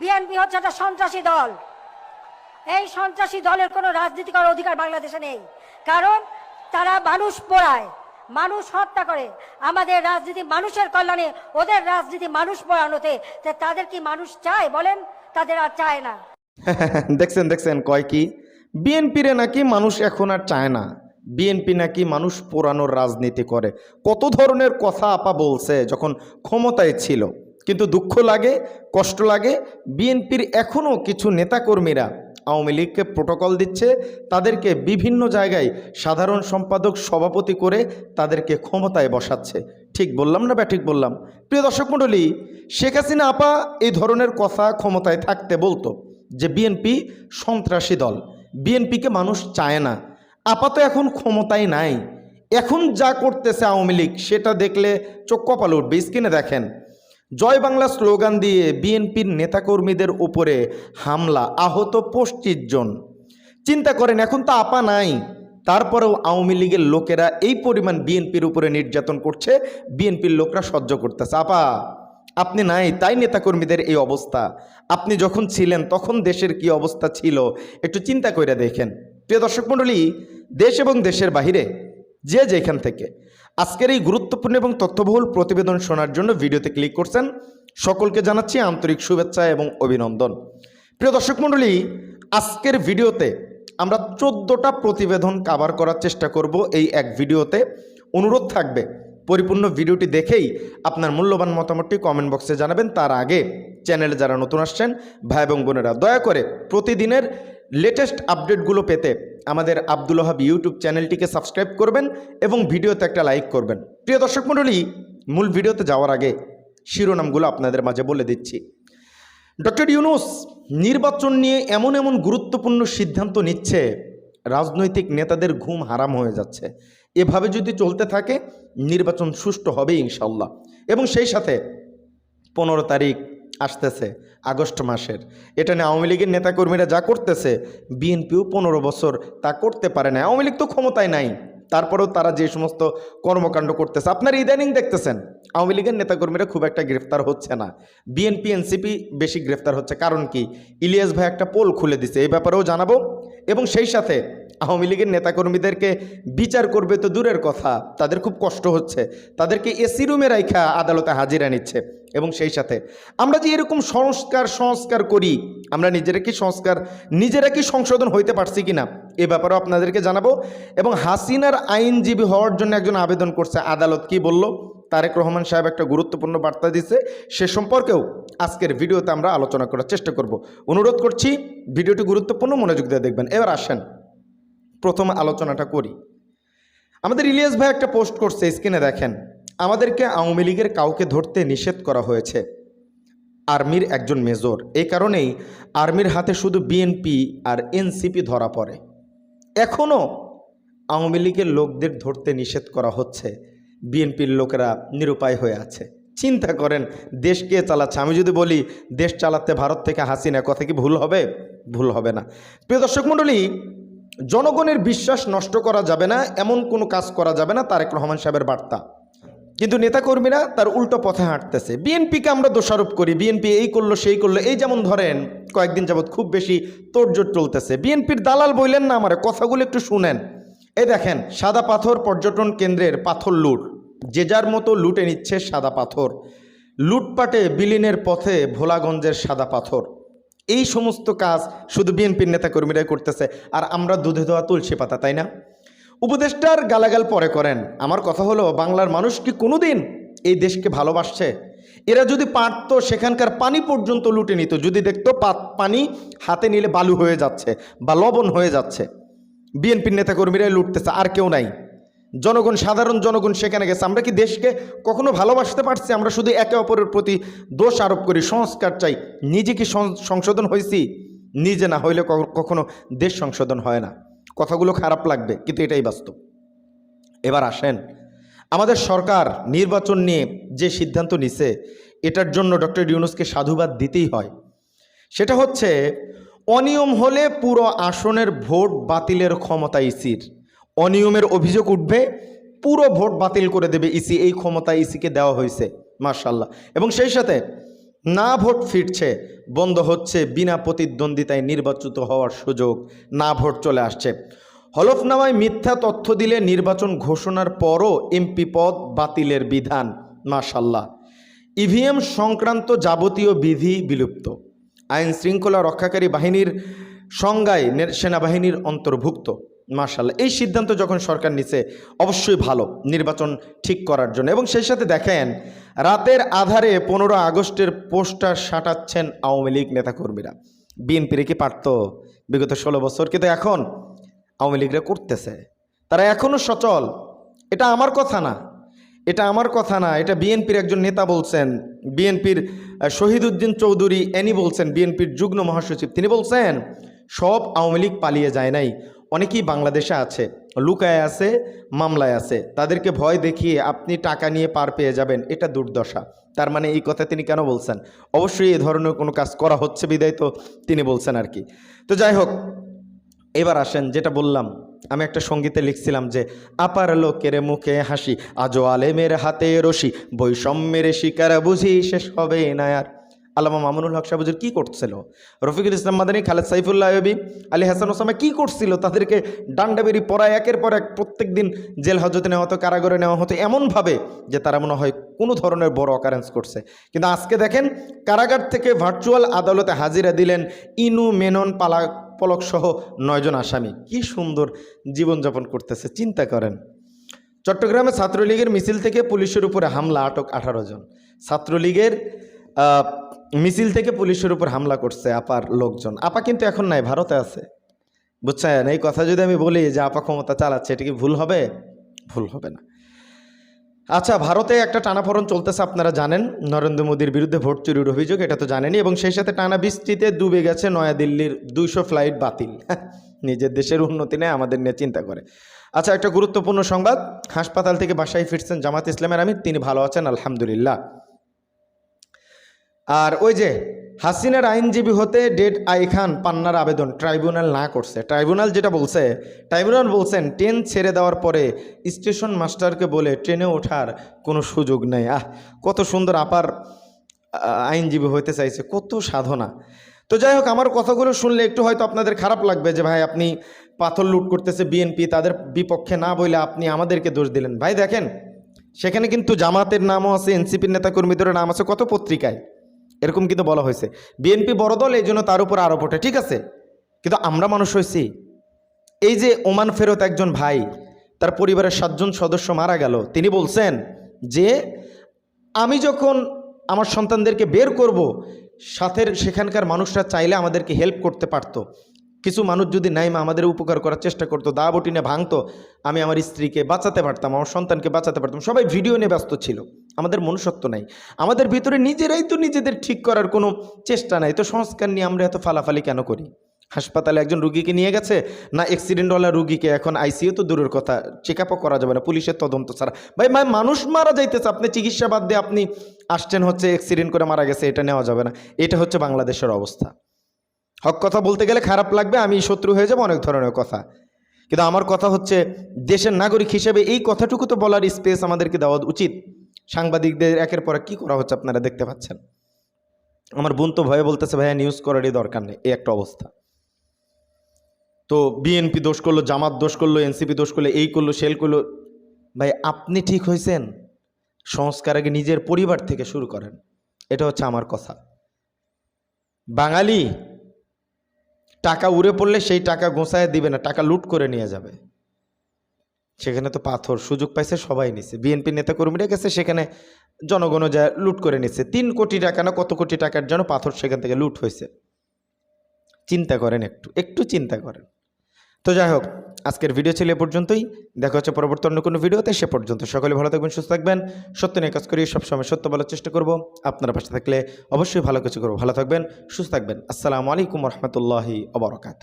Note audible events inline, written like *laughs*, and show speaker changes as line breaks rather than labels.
BNP হচ্ছে একটা সন্ত্রাসী দল। এই সন্ত্রাসী দলের কোনো রাজনীতি করার অধিকার বাংলাদেশে নেই। কারণ তারা মানুষ পোড়ায়, মানুষ হত্যা করে। আমাদের রাজনীতি মানুষের কল্যাণে, ওদের রাজনীতি মানুষ পোড়ানোতে। তাদের কি মানুষ চায় বলেন? তাদের আর চায় না। *laughs*
দেখছেন দেখছেন, কয় কি? বিএনপিরে নাকি মানুষ এখন আর চায় না। বিএনপি নাকি মানুষ পোড়ানোর রাজনীতি করে। কত ধরনের কথা আপা বলছে যখন ক্ষমতায় ছিল। কিন্তু দুঃখ লাগে, কষ্ট লাগে। বিএনপির এখনও কিছু নেতাকর্মীরা আওয়ামী লীগকে প্রোটোকল দিচ্ছে, তাদেরকে বিভিন্ন জায়গায় সাধারণ সম্পাদক সভাপতি করে তাদেরকে ক্ষমতায় বসাচ্ছে। ঠিক বললাম না বা ঠিক বললাম? প্রিয় দর্শক মণ্ডলী, শেখ হাসিনা আপা এই ধরনের কথা ক্ষমতায় থাকতে বলতো যে বিএনপি সন্ত্রাসী দল, বিএনপিকে মানুষ চায় না। আপাতত এখন ক্ষমতায় নাই। এখন যা করতেছে আওয়ামী লীগ, সেটা দেখলে চোখ কপাল উঠবে। স্ক্রিনে দেখেন জয় বাংলা স্লোগান দিয়ে বিএনপির নেতাকর্মীদের উপরে হামলা, আহত পঁচিশ জন। চিন্তা করেন, এখন তো আপা নাই। তারপরেও আওয়ামী লীগের লোকেরা এই পরিমাণ বিএনপির উপরে নির্যাতন করছে, বিএনপির লোকরা সহ্য করতেছে। আপা, আপনি নাই, তাই নেতাকর্মীদের এই অবস্থা। আপনি যখন ছিলেন, তখন দেশের কি অবস্থা ছিল, একটু চিন্তা করে দেখেন। প্রিয় দর্শক মণ্ডলী, দেশ এবং দেশের বাহিরে, যে যেখান থেকে আজকের এই গুরুত্বপূর্ণ এবং তথ্যবহুল প্রতিবেদন শোনার জন্য ভিডিওতে ক্লিক করছেন। সকলকে জানাচ্ছি আন্তরিক শুভেচ্ছা এবং অভিনন্দন। প্রিয় দর্শক মণ্ডলী, আজকের ভিডিওতে আমরা চোদ্দোটা প্রতিবেদন কাভার করার চেষ্টা করব। এই এক ভিডিওতে অনুরোধ থাকবে, পরিপূর্ণ ভিডিওটি দেখেই আপনার মূল্যবান মতামতটি কমেন্ট বক্সে জানাবেন। তার আগে চ্যানেলে যারা নতুন আসছেন, ভাই এবং বোনেরা, দয়া করে প্রতিদিনের লেটেস্ট আপডেটগুলো পেতে আমাদের আব্দুল ওহাব ইউটিউব চ্যানেলটিকে সাবস্ক্রাইব করবেন এবং ভিডিওতে একটা লাইক করবেন। প্রিয় দর্শক মণ্ডলী, মূল ভিডিওতে যাওয়ার আগে শিরোনামগুলো আপনাদের মাঝে বলে দিচ্ছি। ডক্টর ইউনুস নির্বাচন নিয়ে এমন এমন গুরুত্বপূর্ণ সিদ্ধান্ত নিচ্ছে, রাজনৈতিক নেতাদের ঘুম হারাম হয়ে যাচ্ছে। এভাবে যদি চলতে থাকে, নির্বাচন সুষ্ঠু হবে ইনশাল্লাহ এবং সেই সাথে পনেরো তারিখ আসতেছে, আগস্ট মাসের। এটা নিয়ে আওয়ামী লীগের নেতাকর্মীরা যা করতেছে, বিএনপিও পনেরো বছর তা করতে পারে না আওয়ামী লীগ তো ক্ষমতায় নাই। তারপরেও তারা যে সমস্ত কর্মকাণ্ড করতেছে, আপনারা ইদানিং দেখতেছেন, আওয়ামী লীগের নেতাকর্মীরা খুব একটা গ্রেফতার হচ্ছে না। বিএনপি, এনসিপি বেশি গ্রেফতার হচ্ছে। কারণ কি? ইলিয়াস ভাই একটা পোল খুলে দিছে। এই ব্যাপারেও জানাব। এবং সেই সাথে আওয়ামী লীগের নেতাকর্মীদেরকে বিচার করবে তো দূরের কথা, তাদের খুব কষ্ট হচ্ছে, তাদেরকে এসি রুমে রাইখা আদালতে হাজিরা নিচ্ছে। এবং সেই সাথে আমরা যে এরকম সংস্কার সংস্কার করি, আমরা নিজেরা কি সংস্কার, নিজেরা কি সংশোধন হইতে পারছি কিনা, এ ব্যাপারেও আপনাদেরকে জানাব। এবং হাসিনার আইনজীবী হওয়ার জন্য একজন আবেদন করছে, আদালত কি বলল? তারেক রহমান সাহেব একটা গুরুত্বপূর্ণ বার্তা দিচ্ছে সে সম্পর্কেও আজকের ভিডিওতে আমরা আলোচনা করার চেষ্টা করব। অনুরোধ করছি, ভিডিওটি গুরুত্বপূর্ণ মনোযোগ দিয়ে দেখবেন। এবার আসেন, প্রথম আলোচনাটা করি। আমাদের ইলিয়াস ভাই একটা পোস্ট করছে, স্ক্রিনে দেখেন। আমাদেরকে আওয়ামী লীগের কাউকে ধরতে নিষেধ করা হয়েছে। আর্মির একজন মেজর। এই কারণেই আর্মির হাতে শুধু বিএনপি আর এনসিপি ধরা পড়ে। এখনও আওয়ামী লীগের লোকদের ধরতে নিষেধ করা হচ্ছে। বিএনপির লোকেরা নিরুপায় হয়ে আছে। চিন্তা করেন, দেশ কে চালাচ্ছে? আমি যদি বলি, দেশ চালাতে ভারত থেকে হাসি হাসিনা, কথা কি ভুল হবে? ভুল হবে না। প্রিয় দর্শক মণ্ডলী, জনগণের বিশ্বাস নষ্ট করা যাবে না, এমন কোনো কাজ করা যাবে না, তারেক রহমান সাহেবের বার্তা। কিন্তু নেতাকর্মীরা তার উল্টো পথে হাঁটতেছে। বিএনপিকে আমরা দোষারোপ করি, বিএনপি এই করল, সেই করল। এই যেমন ধরেন, কয়েকদিন যাবৎ খুব বেশি তোড়জোড় চলতেছে। বিএনপির দালাল বললেন না আমার, কথাগুলো একটু শুনেন। এই দেখেন, সাদা পাথর পর্যটন কেন্দ্রের পাথর লুট। যে যার মতো লুটে নিচ্ছে সাদা পাথর। লুটপাটে বিলীনের পথে ভোলাগঞ্জের সাদা পাথর। এই সমস্ত কাজ শুধু বিএনপির নেতাকর্মীরাই করতেছে, আর আমরা দুধে ধোয়া তুলসী পাতা, তাই না? উপদেষ্টার গালাগাল পরে করেন। আমার কথা হলো, বাংলার মানুষ কি কোনোদিন এই দেশকে ভালোবাসছে? এরা যদি পারত, সেখানকার পানি পর্যন্ত লুটে নিত। যদি দেখতো পানি হাতে নিলে বালু হয়ে যাচ্ছে বা লবণ হয়ে যাচ্ছে। বিএনপির নেতাকর্মীরাই লুটতেছে, আর কেউ নাই। জনগণ, সাধারণ জনগণ সেখানে গেছে। আমরা কি দেশকে কখনো ভালোবাসতে পারছি? আমরা শুধু একে অপরের প্রতি দোষ আরোপ করি, সংস্কার চাই। নিজে কি সংশোধন হয়েছি নিজে না হইলে কখনো দেশ সংশোধন হয় না। কথাগুলো খারাপ লাগবে, কিন্তু এটাই বাস্তব। এবার আসেন। আমাদের সরকার নির্বাচন নিয়ে যে সিদ্ধান্ত নিছে, এটার জন্য ডক্টর ইউনুসকে সাধুবাদ দিতেই হয়। সেটা হচ্ছে, অনিয়ম হলে পুরো আসনের ভোট বাতিলের ক্ষমতা ইসির অনিয়মের অভিযোগ উঠবে, পুরো ভোট বাতিল করে দেবে ইসি এই ক্ষমতা ইসিকে দেওয়া হয়েছে মার্শাল্লাহ এবং সেই সাথে না ভোট ফিরছে, বন্ধ হচ্ছে বিনা প্রতিদ্বন্দ্বিতায় নির্বাচিত হওয়ার সুযোগ, না ভোট চলে আসছে। হলফনামায় মিথ্যা তথ্য দিলে নির্বাচন ঘোষণার পরও এমপি পদ বাতিলের বিধান মাশাল্লাহ ইভিএম সংক্রান্ত যাবতীয় বিধি বিলুপ্ত। আইন শৃঙ্খলা রক্ষাকারী বাহিনীর সংজ্ঞায় সেনাবাহিনীর অন্তর্ভুক্ত। মার্শাল্লাহ এই সিদ্ধান্ত যখন সরকার নিছে, অবশ্যই ভালো নির্বাচন ঠিক করার জন্য। এবং সেই সাথে দেখেন, রাতের আধারে পনেরো আগস্টের পোস্টার সাঁটাচ্ছেন আওয়ামী লীগ নেতাকর্মীরা। বিএনপির কি পারত বিগত ষোলো বছর? কিন্তু এখন আওয়ামী লীগরা করতেছে। তারা এখনও সচল। এটা আমার কথা না। এটা আমার কথা না। এটা বিএনপির একজন নেতা বলছেন। বিএনপির শহীদুদ্দিন চৌধুরী, এনি বলছেন, বিএনপির যুগ্ম মহাসচিব। তিনি বলছেন, সব আওয়ামী লীগ পালিয়ে যায় নাই। অনেকেই বাংলাদেশে আছে, লুকায় আছে, মামলায় আছে। তাদেরকে ভয় দেখিয়ে আপনি টাকা নিয়ে পার পেয়ে যাবেন, এটা দুর্দশা। তার মানে এই কথা তিনি কেন বলছেন? অবশ্যই এই ধরনের কোনো কাজ করা হচ্ছে বিদায় তো তিনি বলছেন আর কি। তো যাই হোক, এবার আসেন, যেটা বললাম, আমি একটা সঙ্গীতে লিখছিলাম যে, আপার লোকের মুখে হাসি, আজও আলেমের হাতে রশি, বৈষম্যের শিকার বুঝি শেষ হবে না আর। আল্লামা মামুনুল হক সাহেবুজুর কী করছিল? রফিকুল ইসলাম মাদানী, খালেদ সাইফুল্লাহ আয়বি, আলী হাসান ওসামা কী করছিল? তাদেরকে ডান্ডাবেরি পড়ায় একের পর এক প্রত্যেক দিন জেল হাজতে নেওয়া হতো, কারাগারে নেওয়া হতো, এমনভাবে যে তারা মনে হয় কোনো ধরনের বড় অকারেন্স করছে। কিন্তু আজকে দেখেন, কারাগার থেকে ভার্চুয়াল আদালতে হাজিরা দিলেন ইনু মেনন পালা পলক সহ নয়জন আসামি। কি সুন্দর জীবনযাপন করতেছে, চিন্তা করেন। চট্টগ্রামে ছাত্রলীগের মিছিল থেকে পুলিশের উপরে হামলা, আটক আঠারো জন। ছাত্রলীগের মিছিল থেকে পুলিশের উপর হামলা করছে আপার লোকজন। আপা কিন্তু এখন নাই, ভারতে আছে। বুঝছেন? এই কথা যদি আমি বলি যে আপা ক্ষমতা চালাচ্ছে, এটা কি ভুল হবে? ভুল হবে না। আচ্ছা ভারতে একটা টানাফরণ চলতেছে, আপনারা জানেন। নরেন্দ্র মোদীর বিরুদ্ধে ভোট চুরির অভিযোগ, এটা তো জানেনই, এবং সেই সাথে টানা বৃষ্টিতে ডুবে গেছে নয়াদিল্লির দুইশো ফ্লাইট বাতিল। *laughs* নিজের দেশের উন্নতি নেয়, আমাদের নিয়ে চিন্তা করে। আচ্ছা একটা গুরুত্বপূর্ণ সংবাদ। হাসপাতাল থেকে বাসায় ফিরছেন জামাত ইসলামের আমির, তিনি ভালো আছেন, আলহামদুলিল্লাহ। আর ওই যে হাসিনার আইনজীবী হতে ডেড আই খান পান্নার আবেদন ট্রাইব্যুনাল না করছে। ট্রাইব্যুনাল যেটা বলছে, ট্রাইব্যুনাল বলছেন, ট্রেন ছেড়ে দেওয়ার পরে স্টেশন মাস্টারকে বলে ট্রেনে ওঠার কোনো সুযোগ নেই। আহ, কত সুন্দর আপার আইনজীবী হইতে চাইছে, কত সাধনা। তো যাই হোক, আমার কথাগুলো শুনলে একটু হয়তো আপনাদের খারাপ লাগবে যে, ভাই, আপনি পাথর লুট করতেছে বিএনপি, তাদের বিপক্ষে না বলে আপনি আমাদেরকে দোষ দিলেন। ভাই, দেখেন, সেখানে কিন্তু জামাতের নামও আছে, এনসিপির নেতাকর্মীদের নাম আছে, কত পত্রিকায়। এরকম কিন্তু বলা হয়েছে। বিএনপি বড় দল এই জন্য তার উপর আরোপ ওঠে, ঠিক আছে? কিন্তু আমরা মানুষ হয়েছি। এই যে ওমান ফেরত একজন ভাই, তার পরিবারের সাতজন সদস্য মারা গেল, তিনি বলছেন যে, আমি যখন আমার সন্তানদেরকে বের করব সাথে সেখানকার মানুষরা চাইলে আমাদেরকে হেল্প করতে পারতো। কিছু মানুষ যদি নাইমা আমাদের উপকার করার চেষ্টা করতো, দা বটিনে ভাঙতো, আমি আমার স্ত্রীকে বাঁচাতে পারতাম, আমার সন্তানকে বাঁচাতে পারতাম। সবাই ভিডিও নিয়ে ব্যস্ত ছিল। আমাদের মনুষ্যত্ব নাই। আমাদের ভিতরে নিজেরাই তো নিজেদের ঠিক করার কোনো চেষ্টা নাই। তো সংস্কার নিয়ে আমরা এত ফালাফালি কেন করি? হাসপাতালে একজন রুগীকে নিয়ে গেছে? না অ্যাক্সিডেন্টওয়ালা রুগীকে? এখন আইসিইউ তো দূরের কথা চেক আপও করা যাবে না, পুলিশের তদন্ত ছাড়া। ভাই, মা- মানুষ মারা যাইতেছে, আপনি চিকিৎসা বাদ দিয়ে আপনি আসছেন হচ্ছে অ্যাক্সিডেন্ট করে মারা গেছে, এটা নেওয়া যাবে না। এটা হচ্ছে বাংলাদেশের অবস্থা। হক কথা বলতে গেলে খারাপ লাগবে, আমি শত্রু হয়ে যাব অনেক ধরনের কথা। কিন্তু আমার কথা হচ্ছে, দেশের নাগরিক হিসেবে এই কথাটুকু তো বলার স্পেস আমাদেরকে দেওয়া উচিত। সাংবাদিকদের একের পর কী করা হচ্ছে আপনারা দেখতে পাচ্ছেন? আমার বোন তো ভয়ে বলতেছে, ভাইয়া নিউজ করারই দরকার নেই। এই একটা অবস্থা। তো বিএনপি দোষ করল, জামাত দোষ করল এনসিপি দোষ করল, এই করল সেল করল। ভাই, আপনি ঠিক হয়েছেন। সংস্কার আগে নিজের পরিবার থেকে শুরু করেন। এটা হচ্ছে আমার কথা। বাঙালি, টাকা উড়ে পড়লে সেই টাকা গোঁসায় দিবে না, টাকা লুট করে নিয়ে যাবে। সেখানে তো পাথর সুযোগ পাইছে, সবাই নিছে। বিএনপি নেতাকর্মীরা গেছে, সেখানে জনগণও যা লুট করে নিছে। তিন কোটি টাকা না কত কোটি টাকার জন্য পাথর সেখান থেকে লুট হয়েছে চিন্তা করেন একটু একটু চিন্তা করেন। তো যাই হোক, আজকের ভিডিও ছিল এ পর্যন্তই। দেখা হচ্ছে পরবর্তী অন্য কোনো ভিডিওতে, সে পর্যন্ত সকলে ভালো থাকবেন, সুস্থ থাকবেন। সত্য নিয়ে কাজ করি, সবসময় সত্য বলার চেষ্টা করব। আপনার পাশে থাকলে অবশ্যই ভালো কিছু করব। ভালো থাকবেন, সুস্থ থাকবেন। আসসালামু আলাইকুম রহমতুল্লাহি অবরকাত